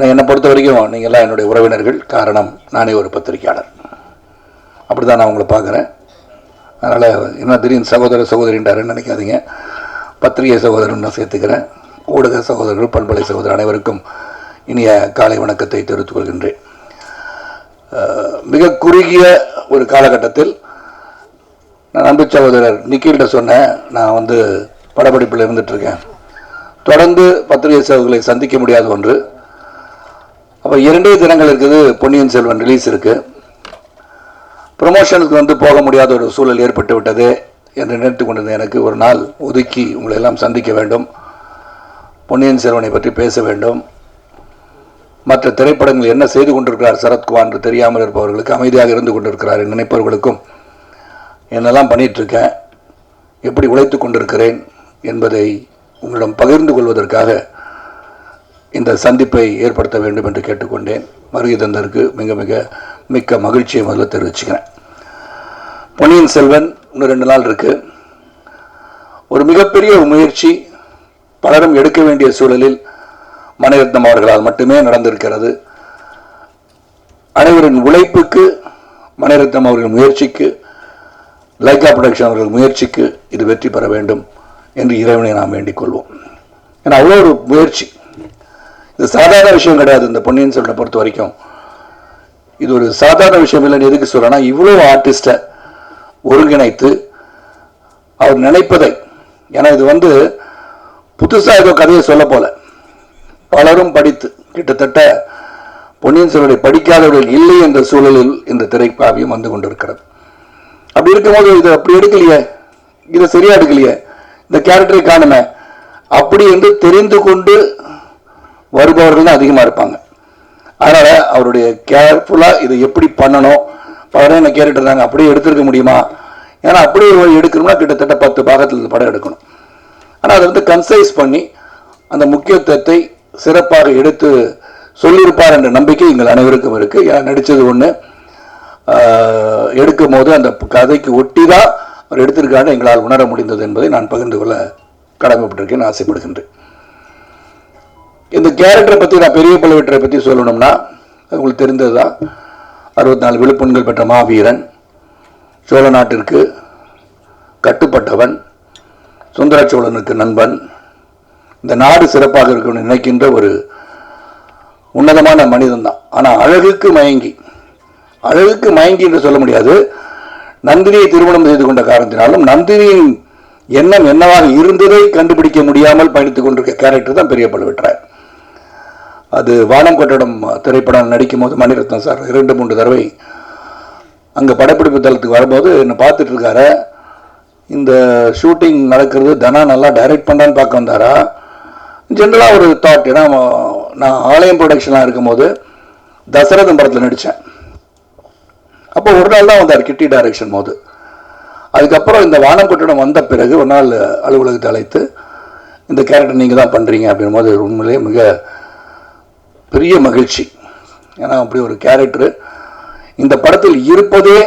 ஏன்னா என்னை பொறுத்த வரைக்கும் நீங்கள்லாம் என்னுடைய உறவினர்கள் காரணம். நானே ஒரு பத்திரிக்கையாளர் அப்படி தான் நான் உங்களை பார்க்குறேன். அதனால் என்ன திடீர்னு சகோதர சகோதரின்றாருன்னு நினைக்காதீங்க. பத்திரிகை சகோதரன் நான் சேர்த்துக்கிறேன். ஊடக சகோதரர்கள் பண்பலை சகோதரர் அனைவருக்கும் இனிய காலை வணக்கத்தை தெரிவித்துக் கொள்கின்றேன். மிக குறுகிய ஒரு காலகட்டத்தில் நான் நம்பி சகோதரர் நிக்கில்கிட்ட சொன்னேன். நான் வந்து படப்பிடிப்பில் இருந்துகிட்ருக்கேன் தொடர்ந்து பத்திரிகை சகோதரர்களை சந்திக்க முடியாத ஒன்று. அப்போ இரண்டே தினங்கள் இருக்குது பொன்னியின் செல்வன் ரிலீஸ் இருக்கு. ப்ரொமோஷனுக்கு வந்து போக முடியாத ஒரு சூழல் ஏற்பட்டு விட்டது என்று நினைத்து கொண்டிருந்த எனக்கு ஒரு நாள் ஒதுக்கி உங்களை எல்லாம் சந்திக்க வேண்டும். பொன்னியின் செல்வனை பற்றி பேச வேண்டும். மற்ற திரைப்படங்கள் என்ன செய்து கொண்டிருக்கிறார் சரத்குமார் என்று தெரியாமல் இருப்பவர்களுக்கு அமைதியாக இருந்து கொண்டிருக்கிறார் நினைப்பவர்களுக்கும். என்னெல்லாம் பண்ணிகிட்ருக்கேன் எப்படி உழைத்து கொண்டிருக்கிறேன் என்பதை உங்களிடம் பகிர்ந்து கொள்வதற்காக இந்த சந்திப்பை ஏற்படுத்த வேண்டும் என்று கேட்டுக்கொண்டேன். வருகை தந்ததற்கு மிக மிக மிக்க மகிழ்ச்சியை முதல்ல தெரிவிச்சுக்கிறேன். பொன்னியின் செல்வன் இன்னும் ரெண்டு நாள் இருக்குது ஒரு மிகப்பெரிய முயற்சி பலரும் எடுக்க வேண்டிய சூழலில் மணிரத்னம் அவர்களால் மட்டுமே நடந்திருக்கிறது. அனைவரின் உழைப்புக்கு மணிரத்னம் அவர்கள் முயற்சிக்கு லைக்கா ப்ரொடக்ஷன் அவர்கள் முயற்சிக்கு இது வெற்றி பெற வேண்டும் என்று இறைவனை நாம் வேண்டிக் கொள்வோம். ஏன்னா அவ்வளோ ஒரு முயற்சி. இது சாதாரண விஷயம் கிடையாது இந்த பொன்னியின் செல்வனை பொறுத்த வரைக்கும். இது ஒரு சாதாரண விஷயம் இல்லைன்னு எதுக்கு சொல்றேன்னா இவ்வளோ ஆர்டிஸ்ட்டை ஒருங்கிணைத்து அவர் நினைப்பதை. ஏன்னா இது வந்து புதுசா ஏதோ கதையை சொல்ல போல. பலரும் படித்து கிட்டத்தட்ட பொன்னியின் செல்வனை படிக்காதவர்கள் இல்லை என்ற சூழலில் இந்த திரைப்பாவியம் வந்து கொண்டிருக்கிறது. அப்படி இருக்கும்போது இதை அப்படி எடுக்கலையே? இதை சரியா எடுக்கலையே? இந்த கேரக்டரை காணுமே? அப்படி என்று தெரிந்து கொண்டு வருபவர்கள் தான் அதிகமாக இருப்பாங்க. அதனால் அவருடைய கேர்ஃபுல்லாக இதை எப்படி பண்ணணும்? பலரும் என்ன கேட்டுட்டு இருந்தாங்க அப்படியே எடுத்திருக்க முடியுமா? ஏன்னா அப்படியே எடுக்கணும்னா கிட்டத்தட்ட பத்து பாகத்தில் இந்த படம் எடுக்கணும். ஆனால் அதை வந்து கன்சைஸ் பண்ணி அந்த முக்கியத்துவத்தை சிறப்பாக எடுத்து சொல்லியிருப்பார் என்ற நம்பிக்கை எங்கள் அனைவருக்கும் இருக்குது ஏன்னா நடித்தது ஒன்று எடுக்கும் போது அந்த கதைக்கு ஒட்டி தான் அவர் எடுத்திருக்காரு எங்களால் உணர முடிந்தது என்பதை நான் பகிர்ந்து கொள்ள கடமைப்பட்டிருக்கேன் ஆசைப்படுகின்றேன். இந்த கேரக்டரை பற்றி நான் பெரிய பழுவேட்டரை பற்றி சொல்லணும்னா உங்களுக்கு தெரிந்தது தான் அறுபத்தி நாலு விழுப்புண்கள் பெற்ற மாவீரன் சோழ நாட்டிற்கு கட்டுப்பட்டவன் சுந்தர சோழனுக்கு நண்பன் இந்த நாடு சிறப்பாக இருக்கணும்னு நினைக்கின்ற ஒரு உன்னதமான மனிதன் தான் ஆனால் அழகுக்கு மயங்கி அழகுக்கு மயங்கி என்று சொல்ல முடியாது. நந்தினியை திருமணம் செய்து கொண்ட காரணத்தினாலும் நந்தினியின் எண்ணம் என்னவாக இருந்ததை கண்டுபிடிக்க முடியாமல் பயணித்துக் கொண்டிருக்க கேரக்டர் தான் பெரிய பழுவேற்றார் அது வானம் கட்டடம் திரைப்படம் நடிக்கும் போது மணிரத்னம் சார் இரண்டு மூன்று தடவை அங்கே படப்பிடிப்பு தளத்துக்கு வரும்போது என்னை பார்த்துட்டு இருக்காரு. இந்த ஷூட்டிங் நடக்கிறது தனா நல்லா டைரக்ட் பண்ணான்னு பார்க்க வந்தாரா? ஜென்ரலாக ஒரு தாட் ஏன்னா நான் ஆலயம் ப்ரொடக்ஷனாக இருக்கும்போது தசரதன் படத்தில் நடித்தேன் அப்போ ஒரு நாள் தான் வந்தார் கிட்டி டைரக்ஷன் போது. அதுக்கப்புறம் இந்த வானம் கட்டணம் வந்த பிறகு ஒரு நாள் அலுவலகத்தை அழைத்து இந்த கேரக்டர் நீங்கள் தான் பண்ணுறீங்க அப்படின் போது உண்மையிலேயே மிக பெரிய மகிழ்ச்சி. ஏன்னா அப்படி ஒரு கேரக்டரு இந்த படத்தில் இருப்பதே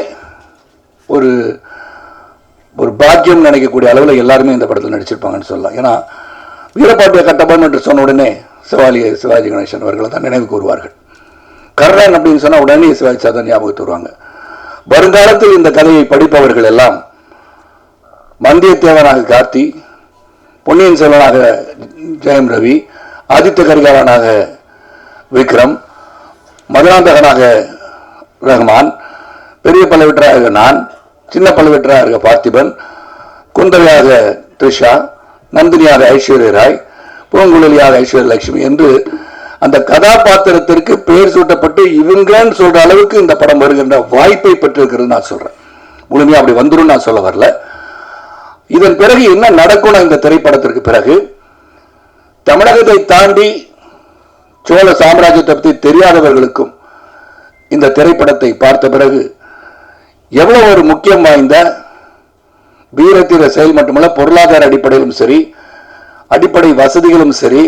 ஒரு ஒரு பாக்கியம் நினைக்கக்கூடிய அளவில் எல்லாருமே இந்த படத்தில் நடிச்சிருப்பாங்கன்னு சொல்லலாம். ஏன்னா வீரபாண்டிய கட்டபொம்மன் என்று சொன்ன உடனே சிவாலி சிவாஜி கணேசன் அவர்களை தான் நினைவு கூறுவார்கள். கர்ணன் அப்படின்னு சொன்னால் உடனே சிவாஜி சார் தான் ஞாபகத்து வருவாங்க. வருங்காலத்தில் இந்த கதையை படிப்பவர்கள் எல்லாம் வந்தியத்தேவனாக கார்த்தி பொன்னியின் செல்வனாக ஜெயம் ரவி ஆதித்த கரிகாலனாக விக்ரம் மதுராந்தகனாக ரஹ்மான் பெரிய பல்லவற்றாக நான் சின்ன பல்லவற்றாக பார்த்திபன் குந்தவையாக த்ரிஷா நந்தினியாக ஐஸ்வர்ய ராய் பூங்குழலியாக ஐஸ்வர்ய லட்சுமி என்று அந்த கதாபாத்திரத்திற்கு பெயர் சூட்டப்பட்டு இவங்கன்னு சொல்ற அளவுக்கு இந்த படம் வருகின்ற வாய்ப்பை பெற்றிருக்கிறது நான் சொல்றேன். முழுமையாக அப்படி வந்துடும் நான் சொல்ல வரல. இதன் பிறகு என்ன நடக்கணும் இந்த திரைப்படத்திற்கு பிறகு தமிழகத்தை தாண்டி சோழ சாம்ராஜ்யத்தை பற்றி தெரியாதவர்களுக்கும் இந்த திரைப்படத்தை பார்த்த பிறகு எவ்வளவு ஒரு முக்கியம் வாய்ந்த வீரத்தீர செயல் மட்டுமல்ல பொருளாதார அடிப்படையிலும் சரி அடிப்படை வசதிகளும் சரி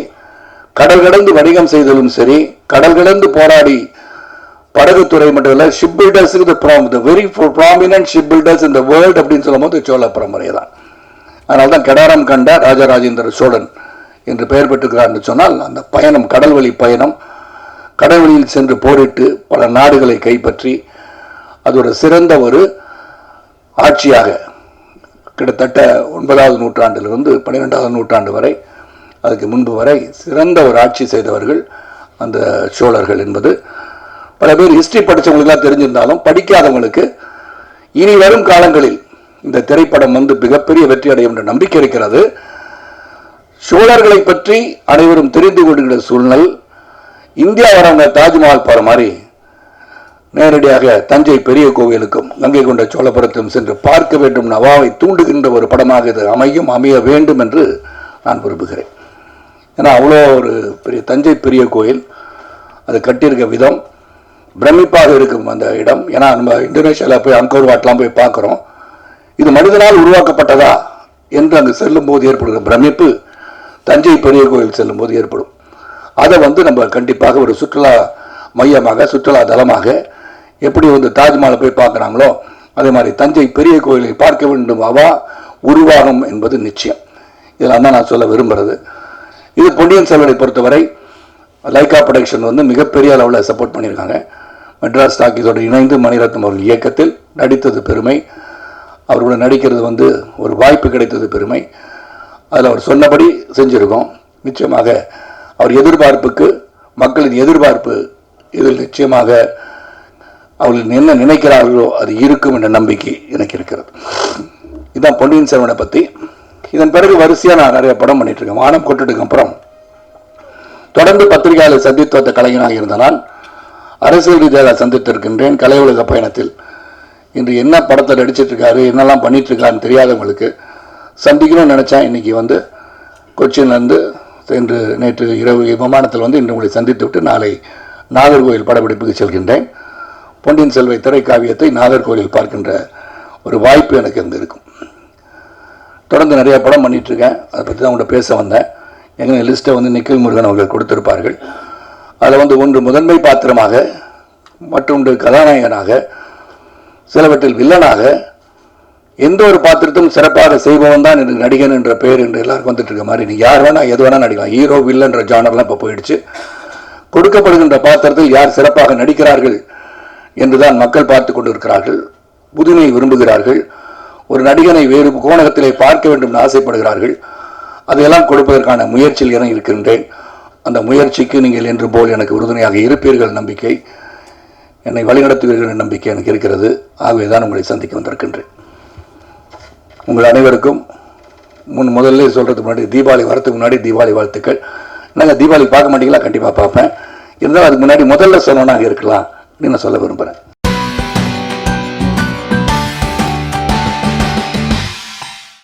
கடல் கடந்து வணிகம் செய்தலும் சரி கடல் கடந்து போராடி படகுத்துறை மட்டும் இல்ல ship builders the very prominent ship builders இந்த வேர்ல்ட் அப்படின்னு சொல்லும்போது சோழ பரம்பரை தான் அதனால தான் கடாரம் கண்ட ராஜராஜேந்திர சோழன். என்று பெயர் பெற்றுக்கிறார் என்று சொன்னால் அந்த பயணம் கடல் வழி பயணம் கடவுளில் சென்று போரிட்டு பல நாடுகளை கைப்பற்றி அது ஒரு சிறந்த ஒரு ஆட்சியாக கிட்டத்தட்ட ஒன்பதாவது நூற்றாண்டிலிருந்து பன்னிரெண்டாவது நூற்றாண்டு வரை அதுக்கு முன்பு வரை சிறந்த ஒரு ஆட்சி செய்தவர்கள் அந்த சோழர்கள் என்பது. பல பேர் ஹிஸ்ட்ரி படித்தவங்களுக்குலாம் தெரிஞ்சிருந்தாலும் படிக்காதவங்களுக்கு இனி வரும் காலங்களில் இந்த திரைப்படம் வந்து மிகப்பெரிய வெற்றி அடையும் என்ற நம்பிக்கை இருக்கிறது. சோழர்களை பற்றி அனைவரும் தெரிந்து கொள்கிற சூழ்நிலை இந்தியா வரவங்க தாஜ்மஹால் போற மாதிரி நேரடியாக தஞ்சை பெரிய கோவிலுக்கும் கங்கை கொண்ட சோழபுரத்தும் சென்று பார்க்க வேண்டும். நவாவை தூண்டுகின்ற ஒரு படமாக இது அமையும் அமைய வேண்டும் என்று நான் விரும்புகிறேன். ஏன்னா அவ்வளோ ஒரு பெரிய தஞ்சை பெரிய கோயில். அது கட்டியிருக்க விதம் பிரமிப்பாக இருக்கும் அந்த இடம். ஏன்னா நம்ம இந்தோனேஷியாவில் போய் அங்கோர் வாட்லாம் போய் பார்க்குறோம். இது மனிதனால் உருவாக்கப்பட்டதா என்று அங்கு செல்லும்போது ஏற்படுகிற பிரமிப்பு தஞ்சை பெரிய கோயில் செல்லும்போது ஏற்படும். அதை வந்து நம்ம கண்டிப்பாக ஒரு சுற்றுலா மையமாக சுற்றுலா தலமாக எப்படி வந்து தாஜ்மஹாலை போய் பார்க்குறாங்களோ அதே மாதிரி தஞ்சை பெரிய கோயிலை பார்க்க வேண்டும். அவா உருவாகும் என்பது நிச்சயம். இதெல்லாம் தான் நான் சொல்ல விரும்புகிறது இது பொன்னியின் செல்வனை பொறுத்தவரை லைகா ப்ரொடக்ஷன் வந்து மிகப்பெரிய அளவில் சப்போர்ட் பண்ணியிருக்காங்க. மெட்ராஸ் டாக்கிஸோடு இணைந்து மணிரத்னம் அவர்கள் இயக்கத்தில் நடித்தது பெருமை. அவரோட நடிக்கிறது வந்து ஒரு வாய்ப்பு கிடைத்தது பெருமை. அதில் அவர் சொன்னபடி செஞ்சுருக்கோம். நிச்சயமாக அவர் எதிர்பார்ப்புக்கு மக்களின் எதிர்பார்ப்பு இதில் நிச்சயமாக அவர்கள் என்ன நினைக்கிறார்களோ அது இருக்கும் என்ற நம்பிக்கை எனக்கு இருக்கிறது. இதுதான் பொன்னியின் செல்வனை பற்றி இதன் பிறகு வரிசையாக நான் நிறைய படம் பண்ணிட்டு இருக்கேன் வானம் கொட்டுட்டுக்கு அப்புறம். தொடர்ந்து பத்திரிகையாளர் சந்தித்துவத்த கலைஞனாக இருந்த நான் அரசியல் ரீதியாக சந்தித்திருக்கின்றேன். கலை உலக பயணத்தில் இன்று என்ன படத்தை நடிச்சிட்ருக்காரு என்னெல்லாம் பண்ணிட்டு தெரியாதவங்களுக்கு சந்திக்கணும்னு நினச்சேன் இன்னைக்கு வந்து கொச்சின்லேருந்து இன்று நேற்று இரவு விமானத்தில் வந்து இன்று உங்களை சந்தித்து விட்டு நாளை நாகர்கோவில் படப்பிடிப்புக்கு செல்கின்றேன். பொன்னியின் செல்வை திரைக்காவியத்தை நாகர்கோவிலில் பார்க்கின்ற ஒரு வாய்ப்பு எனக்கு அங்கே இருக்கும். தொடர்ந்து நிறையா படம் பண்ணிகிட்ருக்கேன் அதை பற்றி தான் உங்கள்கிட்ட பேச வந்தேன். எங்கள் லிஸ்ட்டை வந்து நிக்கில் முருகன் அவர்கள் கொடுத்திருப்பார்கள். அதில் வந்து ஒன்று முதன்மை பாத்திரமாக மற்றொன்று கதாநாயகனாக சிலவற்றில் வில்லனாக எந்த ஒரு பாத்திரத்தும் சிறப்பாக செய்பவன் தான் எனக்கு நடிகன் என்ற பெயர் என்று எல்லாருக்கும் வந்துட்டு இருக்க மாதிரி. நீ யார் வேணா எது வேணா நடிக்கலாம். ஹீரோ வில்லன்ற ஜானர்லாம் இப்போ போயிடுச்சு. கொடுக்கப்படுகின்ற பாத்திரத்தில் யார் சிறப்பாக நடிக்கிறார்கள் என்றுதான் மக்கள் பார்த்து கொண்டிருக்கிறார்கள். புதுமையை விரும்புகிறார்கள். ஒரு நடிகனை வேறு கோணகத்திலே பார்க்க வேண்டும் என்று ஆசைப்படுகிறார்கள். அதையெல்லாம் கொடுப்பதற்கான முயற்சியில் என இருக்கின்றேன். அந்த முயற்சிக்கு நீங்கள் என்று போல் எனக்கு உறுதுணையாக இருப்பீர்கள் நம்பிக்கை. என்னை வழிநடத்துவீர்கள் நம்பிக்கை எனக்கு இருக்கிறது. ஆகவே தான் உங்களை சந்திக்க வந்திருக்கின்றேன். உங்கள் அனைவருக்கும் முன் முதல்ல சொல்கிறதுக்கு முன்னாடி தீபாவளி வரதுக்கு முன்னாடி தீபாவளி வாழ்த்துக்கள். நாங்கள் தீபாவளி பார்க்க மாட்டீங்களா? கண்டிப்பாக பார்ப்பேன். இருந்தாலும் அதுக்கு முன்னாடி முதல்ல சொல்லணும்னா இருக்கலாம் அப்படின்னு நான் சொல்ல விரும்புகிறேன்